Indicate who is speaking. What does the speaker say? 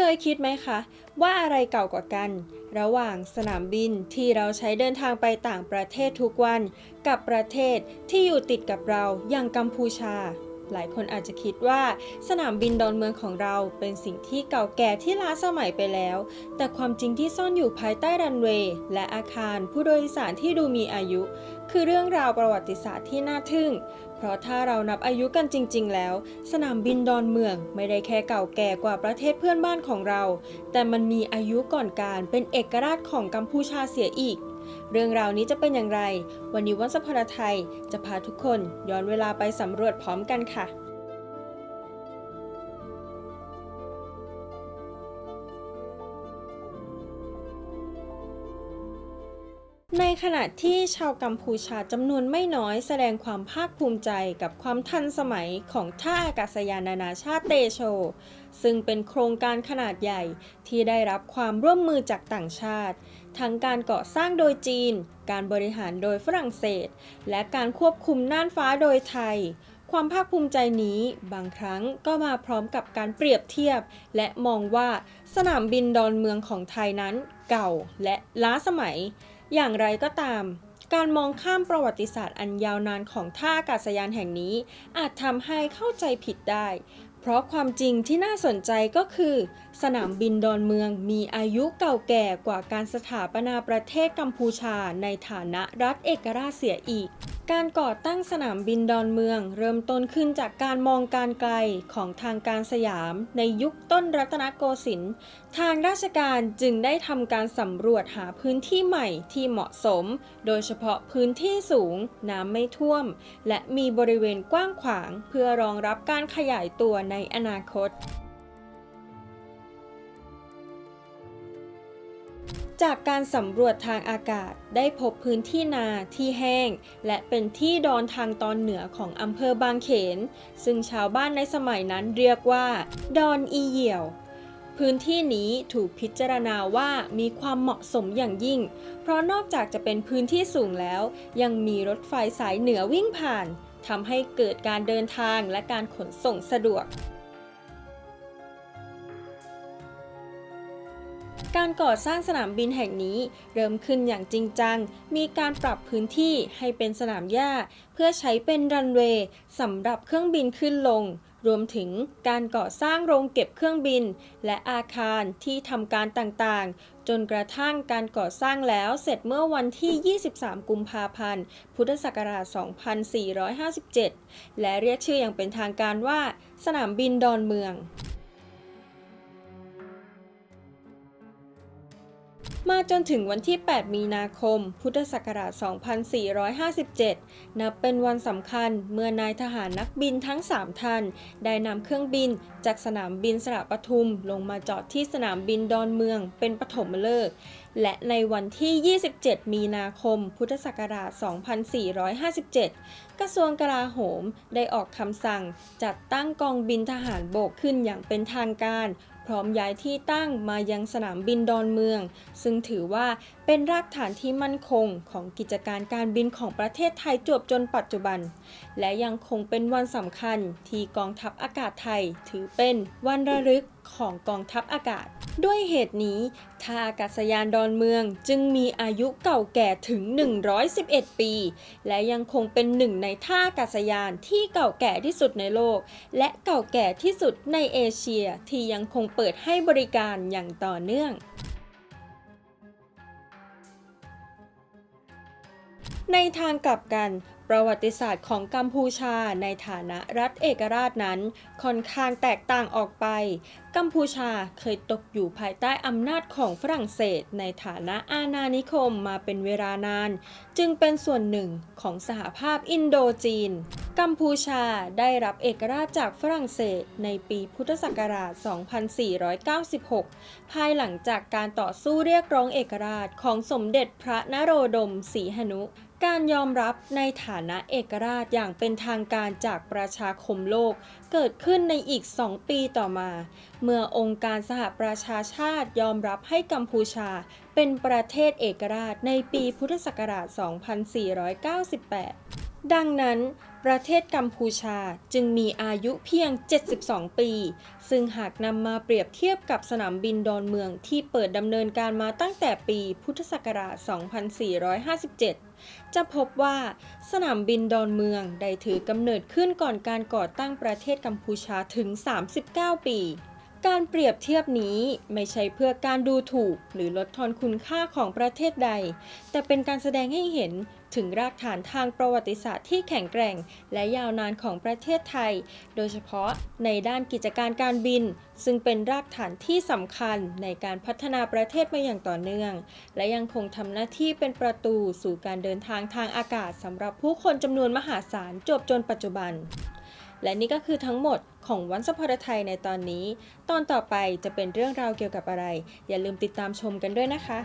Speaker 1: เคยคิดไหมคะ ว่าอะไรเก่ากว่ากัน ระหว่างสนามบินที่เราใช้เดินทางไปต่างประเทศทุกวัน กับประเทศที่อยู่ติดกับเราอย่างกัมพูชา หลายคนอาจจะคิดว่าสนามบินดอนเมืองของเราเป็นสิ่งที่เก่าแก่ที่ล้าสมัยไปแล้ว แต่ความจริงที่ซ่อนอยู่ภายใต้รันเวย์และอาคารผู้โดยสารที่ดูมีอายุ คือเรื่องราวประวัติศาสตร์ที่น่าทึ่ง เพราะถ้าเรานับอายุกันจริง ๆ แล้ว สนามบินดอนเมืองไม่ได้แค่เก่าแก่กว่าประเทศเพื่อนบ้านของเรา แต่มันมีอายุก่อนการเป็นเอกราชของกัมพูชาเสียอีก เรื่องราวนี้จะเป็นอย่างไร วันนี้วันสพรไทยจะพาทุกคนย้อนเวลาไปสำรวจพร้อมกันค่ะในขณะที่ชาวกัมพูชาจำนวนไม่น้อยแสดงความภาคภูมิใจกับความทันสมัยของท่าอากาศยานนานาชาติเตโช ซึ่งเป็นโครงการขนาดใหญ่ที่ได้รับความร่วมมือจากต่างชาติ ทั้งการก่อสร้างโดยจีน การบริหารโดยฝรั่งเศส และการควบคุมน่านฟ้าโดยไทย ความภาคภูมิใจนี้บางครั้งก็มาพร้อมกับการเปรียบเทียบ และมองว่าสนามบินดอนเมืองของไทยนั้น เก่าและล้าสมัย อย่างไรก็ตามการมองข้ามประวัติศาสตร์อันยาวนานของท่าอากาศยานแห่งนี้ อาจทำให้เข้าใจผิดได้ เพราะความจริงที่น่าสนใจก็คือ สนามบินดอนเมืองมีอายุเก่าแก่กว่าการสถาปนาประเทศกัมพูชาในฐานะรัฐเอกราชเสียอีก การก่อตั้งสนามบินดอนเมือง เริ่มต้นขึ้นจากการมองการไกลของทางการสยาม ในยุคต้นรัตนโกสินทร์ ทางราชการจึงได้ทำการสำรวจหาพื้นที่ใหม่ที่เหมาะสม โดยเฉพาะพื้นที่สูง น้ำไม่ท่วม และมีบริเวณกว้างขวาง เพื่อรองรับการขยายตัวในอนาคต จากการสำรวจทางอากาศได้พบพื้นที่นาที่แห้ง และเป็นที่ดอนทางตอนเหนือของอำเภอบางเขน ซึ่งชาวบ้านในสมัยนั้นเรียกว่า ดอนอีเหี่ยว พื้นที่นี้ถูกพิจารณาว่ามีความเหมาะสมอย่างยิ่ง เพราะนอกจากจะเป็นพื้นที่สูงแล้ว ยังมีรถไฟสายเหนือวิ่งผ่านทำให้เกิดการเดินทางและการขนส่งสะดวก การก่อสร้างสนามบินแห่งนี้เริ่มขึ้นอย่างจริงจัง มีการปรับพื้นที่ให้เป็นสนามหญ้า เพื่อใช้เป็นรันเวย์สำหรับเครื่องบินขึ้นลง รวมถึงการก่อสร้างโรงเก็บเครื่องบิน และอาคารที่ทำการต่างๆ จนกระทั่งการก่อสร้างแล้วเสร็จเมื่อวันที่ 23 กุมภาพันธ์ พุทธศักราช 2457 และเรียกชื่ออย่างเป็นทางการว่า สนามบินดอนเมือง มาจนถึงวันที่ 8 มีนาคม พุทธศักราช 2457 นับเป็นวันสำคัญเมื่อนายทหารนักบินทั้ง 3 ท่าน ได้นำเครื่องบินจากสนามบินสระปทุม ลงมาจอดที่สนามบินดอนเมืองเป็นปฐมฤกษ์และในวันที่ 27 มีนาคม พุทธศักราช 2457 กระทรวงกลาโหมได้ออกคำสั่งจัดตั้งกองบินทหารบกขึ้นอย่างเป็นทางการ พร้อมย้ายที่ตั้งมายังสนามบินดอนเมือง ซึ่งถือว่าเป็นรากฐานที่มั่นคงของกิจการการบินของประเทศไทยจวบจนปัจจุบัน และยังคงเป็นวันสำคัญที่กองทัพอากาศไทย ถือเป็นวันระลึกของกองทัพอากาศ ด้วยเหตุนี้ท่าอากาศยานดอนเมืองจึงมีอายุเก่าแก่ถึง 111 ปี และยังคงเป็นหนึ่งในท่าอากาศยานที่เก่าแก่ที่สุดในโลก และเก่าแก่ที่สุดในเอเชียที่ยังคงเปิดให้บริการอย่างต่อเนื่องในทางกลับกัน ประวัติศาสตร์ของกัมพูชาในฐานะรัฐเอกราชนั้นค่อนข้างแตกต่างออกไป กัมพูชาเคยตกอยู่ภายใต้อำนาจของฝรั่งเศส ในฐานะอาณานิคมมาเป็นเวลานาน จึงเป็นส่วนหนึ่งของสหภาพอินโดจีน กัมพูชาได้รับเอกราชจากฝรั่งเศสในปีพุทธศักราช 2496 ภายหลังจากการต่อสู้เรียกร้องเอกราชของสมเด็จพระนโรดมศรีหนุ การยอมรับในฐานะเอกราชอย่างเป็นทางการจากประชาคมโลก เกิดขึ้นในอีก 2 ปีต่อมา เมื่อองค์การสหประชาชาติยอมรับให้กัมพูชา เป็นประเทศเอกราชในปีพุทธศักราช 2498 ดังนั้น ประเทศกัมพูชาจึงมีอายุเพียง 72 ปี ซึ่งหากนำมาเปรียบเทียบกับสนามบินดอนเมืองที่เปิดดำเนินการมาตั้งแต่ปีพุทธศักราช 2457 จะพบว่าสนามบินดอนเมืองได้ถือกำเนิดขึ้นก่อนการก่อตั้งประเทศกัมพูชาถึง 39 ปี การเปรียบเทียบนี้ไม่ใช่เพื่อการดูถูกหรือลดทอนคุณค่าของประเทศใด แต่เป็นการแสดงให้เห็นถึงรากฐานทางประวัติศาสตร์ที่แข็งแกร่ง และยาวนานของประเทศไทย โดยเฉพาะในด้านกิจการการบิน ซึ่งเป็นรากฐานที่สำคัญในการพัฒนาประเทศมาอย่างต่อเนื่อง และยังคงทำหน้าที่เป็นประตูสู่การเดินทางทางอากาศสำหรับผู้คนจำนวนมหาศาลจบจนปัจจุบัน และนี่ก็คือทั้งหมดของวันสพรไทยในตอนนี้ ตอนต่อไปจะเป็นเรื่องราวเกี่ยวกับอะไร อย่าลืมติดตามชมกันด้วยนะคะ